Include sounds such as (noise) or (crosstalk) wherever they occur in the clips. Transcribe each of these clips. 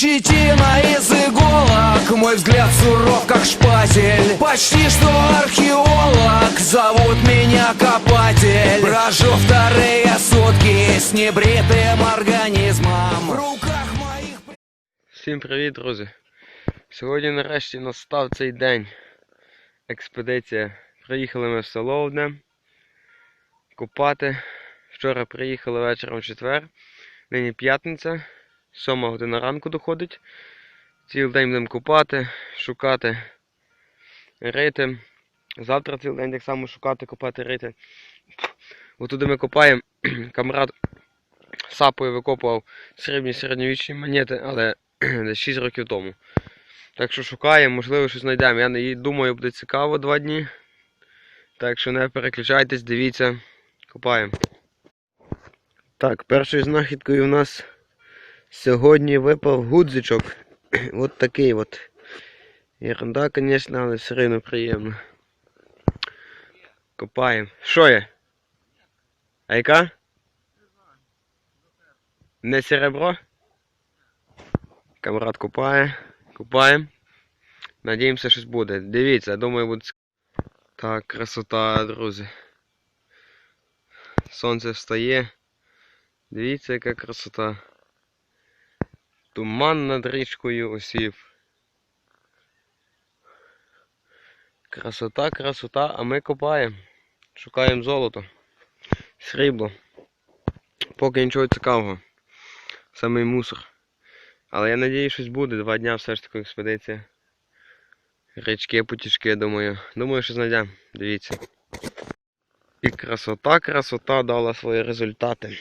Щетина из иголок Мой взгляд суров, как шпатель Почти что археолог Зовут меня Копатель Брожу вторые сутки С небритым организмом В руках моих Всім привіт, друзі! Сьогодні нарешті настав цей день. Експедиція. Приїхали ми в село купати. Вчора приїхали вечором в четвер. Нині п'ятниця. Сьома година ранку доходить. Цілий день будемо купати, шукати, рити. Завтра цілий день так само шукати, купати, рити. Отуди ми копаємо. (clears throat) Камрад сапою викопував срібні середньовічні монети, але (clears throat) десь 6 років тому. Так що шукаємо, можливо, щось знайдемо. Я не- думаю, буде цікаво два дні. Так що не переключайтесь, дивіться, копаємо. Так, першою знахідкою у нас сьогодні випав гудзичок. (clears throat) от такий от. Ерунда, звісно, але все одно приємно. Копаємо. Що є? А яка? Не серебро? Камрад купає. Купаємо. Надіємося, щось буде. Дивіться, думаю, буде. Так, красота, друзі. Сонце встає. Дивіться, яка красота. Туман над річкою осів. Красота, красота, а ми копаємо. Шукаємо золото. Срібло. Поки нічого цікавого. Самий мусор. Але я надію, щось буде. Два дня все ж таки експедиція. Річки, потічки, думаю. Думаю, що знайдемо. Дивіться. І красота, красота дала свої результати.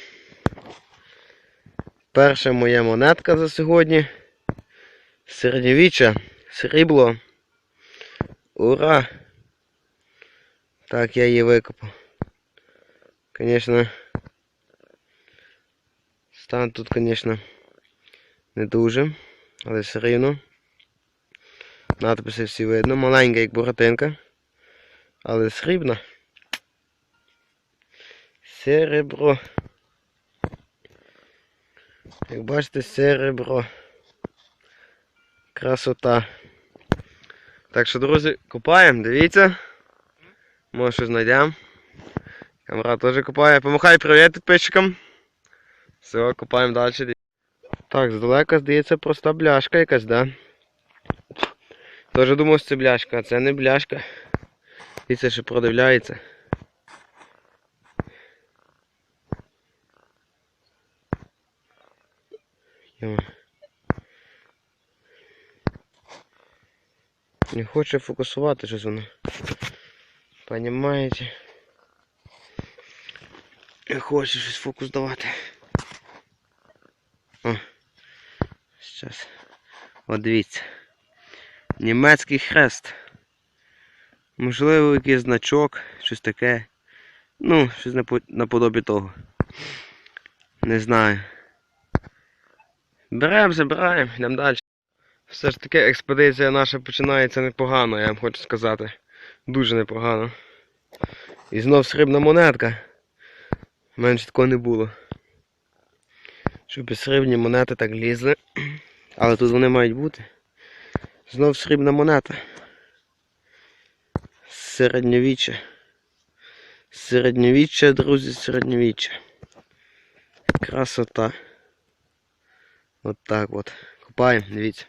Перша моя монетка за сьогодні. Середньовіччя. Срібло. Ура! Так, я її викопав. Звісно. Стан тут, звісно, не дуже, але все рівно. Надписи всі видно. Маленька, як буратинка, але срібна. Серебро. Як бачите, серебро. Красота. Так що, друзі, купаємо, дивіться. Може щось знайдемо. Камера теж купає. Помахай привіт підписчикам. Все, купаємо далі. Так, здалека здається проста бляшка якась, да? Тоже думав, що це бляшка, а це не бляшка. І це ще продивляється. Йо. Не хоче фокусувати щось воно. Понімаєте? Не хоче щось фокус давати. О, зараз. От дивіться. Німецький хрест. Можливо, якийсь значок, щось таке. Ну, щось наподобі того. Не знаю. Беремо, забираємо, йдемо далі. Все ж таки експедиція наша починається непогано, я вам хочу сказати. Дуже непогано. І знов срібна монетка. Менше такого не було. Щоб і срібні монети так лізли. (clears throat) Але тут вони мають бути. Знов срібна монета. Середньовіччя. Середньовіччя, друзі, середньовіччя. Красота. От так от. Купаємо, дивіться.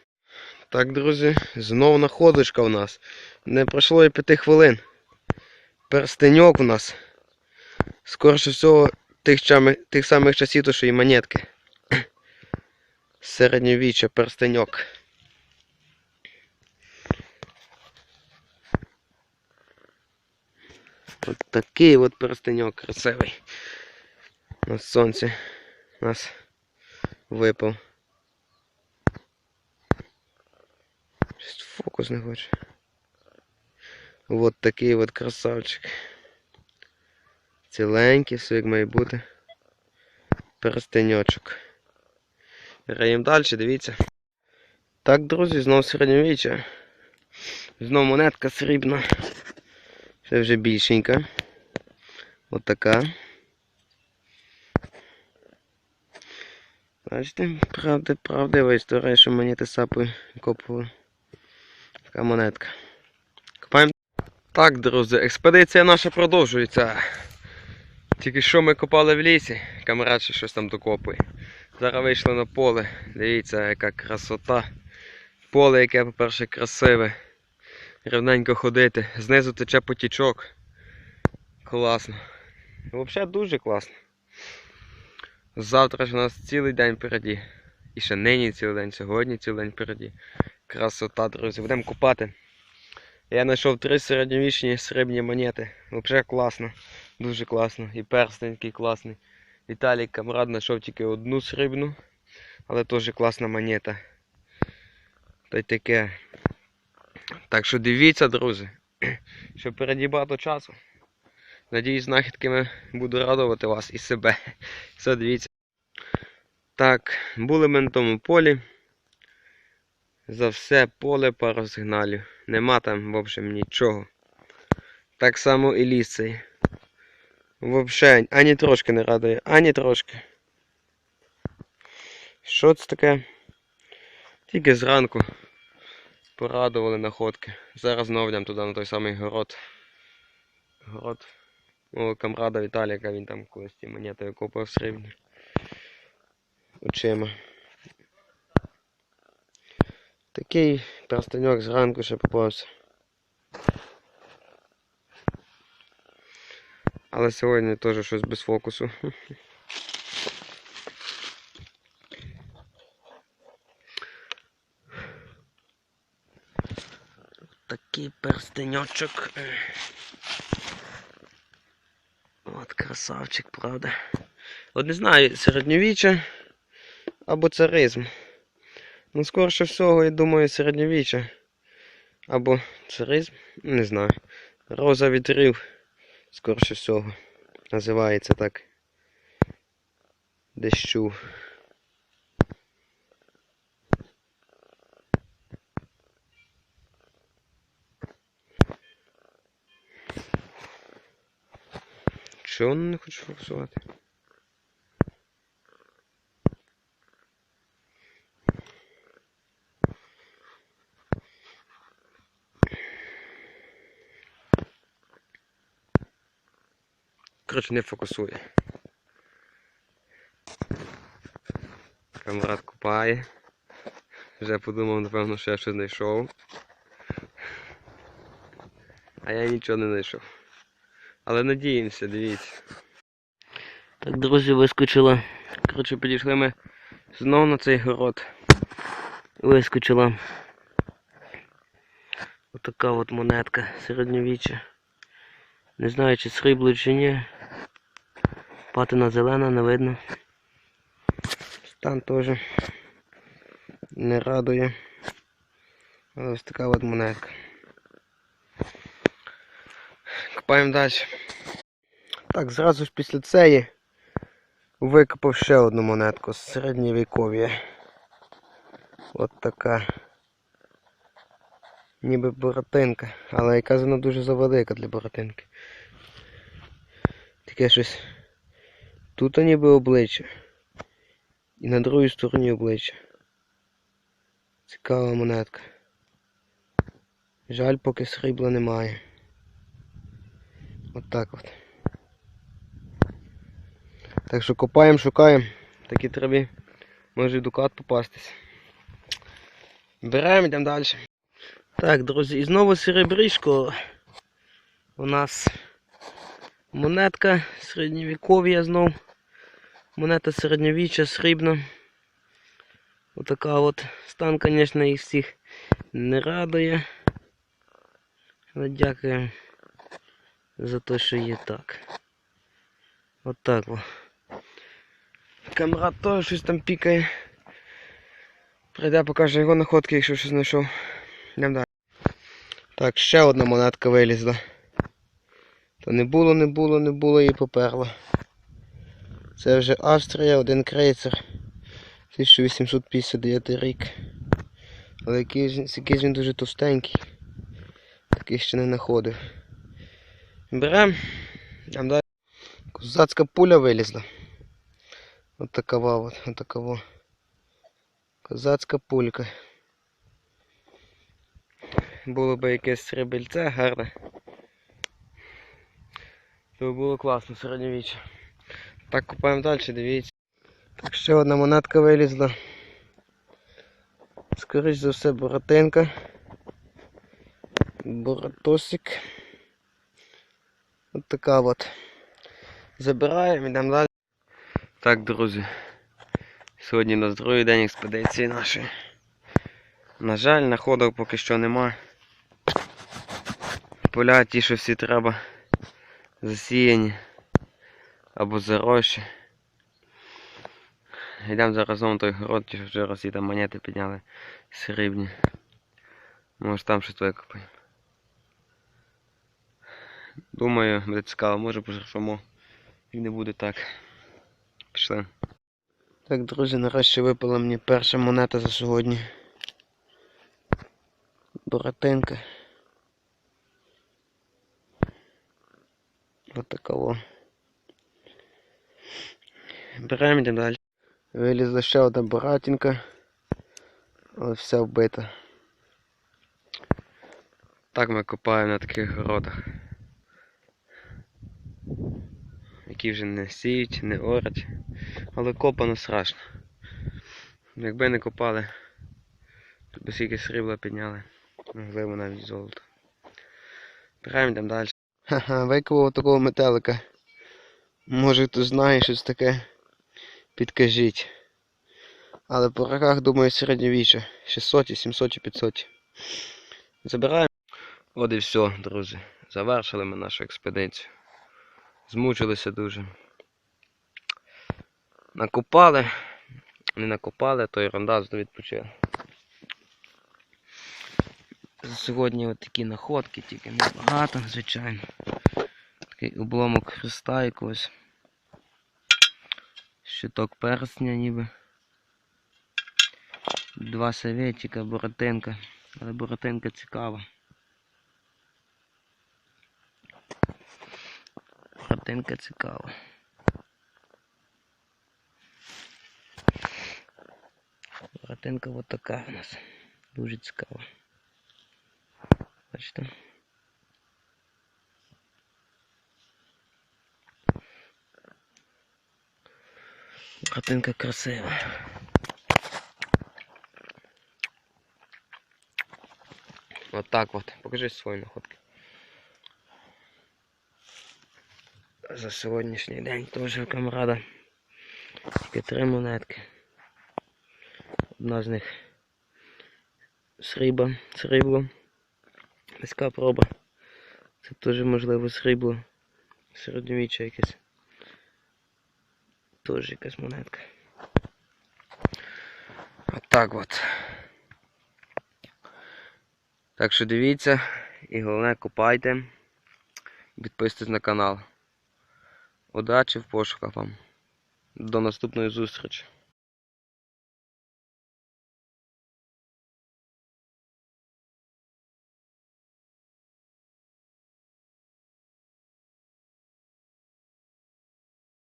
Так, друзі, знов находочка у нас. Не пройшло і п'яти хвилин. Перстеньок у нас. Скорше всього, тих, чами- тих самих часів, то що і монетки. Середньовіччя, перстеньок. От такий от перстеньок красивий. На сонці у нас випав. Щось Фокус не хоче. От такий от красавчик. Ціленький, все як має бути. Перстеньочок. Граємо далі, дивіться. Так, друзі, знову середньовіччя. Знову монетка срібна. Це вже більшенька. От така. Бачите, правдива історія, що монети сапою копували. Така монетка. Копаємо. Так, друзі, експедиція наша продовжується. Тільки що ми копали в лісі, камрад ще щось там докопує. Зараз вийшли на поле. Дивіться, яка красота. Поле, яке, по-перше, красиве. Рівненько ходити. Знизу тече потічок. Класно. Взагалі дуже класно. Завтра ж у нас цілий день впереді. І ще нині цілий день, сьогодні цілий день впереді. Красота, друзі. Будемо купати. Я знайшов три середньовічні срібні монети. Взагалі класно. Дуже класно. І перстень такий класний. Віталій Камрад знайшов тільки одну срібну, але теж класна монета. Та й таке. Так що дивіться, друзі, (clears throat) що впереді багато часу. Надіюсь, знахідками буду радувати вас і себе. (laughs) Все, дивіться. Так, були ми на тому полі. За все поле пару сигналів. Нема там, в общем, нічого. Так само і ліс цей. Вообще, ані трошки не радує, ані трошки. Що це таке? Тільки зранку порадували находки. Зараз знову туди на той самий город. Город. О, камрада Віталіка, він там колись ті монети копав срібні. Очима. Такий перстеньок зранку ще попався. Але сьогодні теж щось без фокусу. Такий перстеньочок. От красавчик, правда. От не знаю, середньовіччя або царизм. Ну, скорше всього, я думаю, середньовіччя. Або царизм, не знаю. Роза вітрів, скорше всього. Називається так. Дещу. Чого не хоче фокусувати? Не фокусує. Камрад купає. Вже подумав, напевно, що я щось знайшов. А я нічого не знайшов. Але надіємося, дивіться. Так, друзі, вискочила. Коротше, підійшли ми знову на цей город. Вискочила. Отака от монетка середньовіччя. Не знаю, чи срібло, чи ні. Патина зелена, не видно. Стан теж не радує. Але ось така от монетка. Копаємо далі. Так, зразу ж після цієї викопав ще одну монетку з середньовіков'я. От така. Ніби боротинка, але яка вона дуже завелика для боротинки. Таке щось. Тут ніби обличчя. І на другій стороні обличчя. Цікава монетка. Жаль, поки срібла немає. От так от. Так що копаємо, шукаємо. Такі траві. Може і дукат попастись. Беремо, йдемо далі. Так, друзі, і знову серебришко. У нас монетка середньовіков'я знов. Монета середньовіччя срібна. Отака от стан, звісно, їх всіх не радує. Але дякую за те, що є так. От так. Теж щось там пікає. Прийде, покаже його находки, якщо щось знайшов. Йдемо далі. Так, ще одна монетка вилізла. То не було, не було, не було і поперла. Це вже Австрія, один крейцер. 1859 рік. Але якийсь, якийсь він дуже товстенький. Такий ще не знаходив. Берем. Там далі. Козацька пуля вилізла. От такова от, от. Козацька пулька. Було би якесь срібельце гарне. То було класно середньовіччя. Так купаємо далі, дивіться. Так, ще одна монетка вилізла. Скоріш за все боротинка. Боротосик. От така от. Забираємо, йдемо далі. Так, друзі. Сьогодні у нас другий день експедиції нашої. На жаль, находок поки що нема. Поля ті, що всі треба засіяні або зарощі. Йдемо зараз на той город, ті, що вчора всі там монети підняли срібні. Може там щось викопаємо. Думаю, буде цікаво, може пожарфимо. І не буде так. Пішли. Так, друзі, нарешті випала мені перша монета за сьогодні. Боротинка. Ось така во. Беремо йдемо далі. Вилізла ще одна боратинка. Але вся вбита. Так ми копаємо на таких городах. Які вже не сіють, не орать. Але копано страшно. Якби не копали, то би скільки срібла підняли. Можливо навіть золото. Беремо йдемо далі. Ха-ха, виковував такого метелика. Може хтось знає щось таке. Підкажіть. Але по роках, думаю, середньовіччя. 600, 700 чи 500. Забираємо. От і все, друзі. Завершили ми нашу експедицію. Змучилися дуже. Накопали. Не накопали, то ерунда, відпочили. Сьогодні от такі находки, тільки небагато, звичайно. Такий обломок хреста якогось. Щиток персня ніби. Два советчика, боротинка. Але боротинка цікава. Боротинка цікава. Боротинка от така у нас. Дуже цікава. Бачите? Картинка красива. Вот так вот. Покажи свої находки. За сьогоднішній день теж камрада. Тільки три монетки. Одна з них сріба, срібло. Низька проба. Це теж можливо срібло. Середньовіччя якесь. Теж якась монетка. Отак от. Так що дивіться і головне купайте. Підписуйтесь на канал. Удачі в пошуках вам. До наступної зустрічі.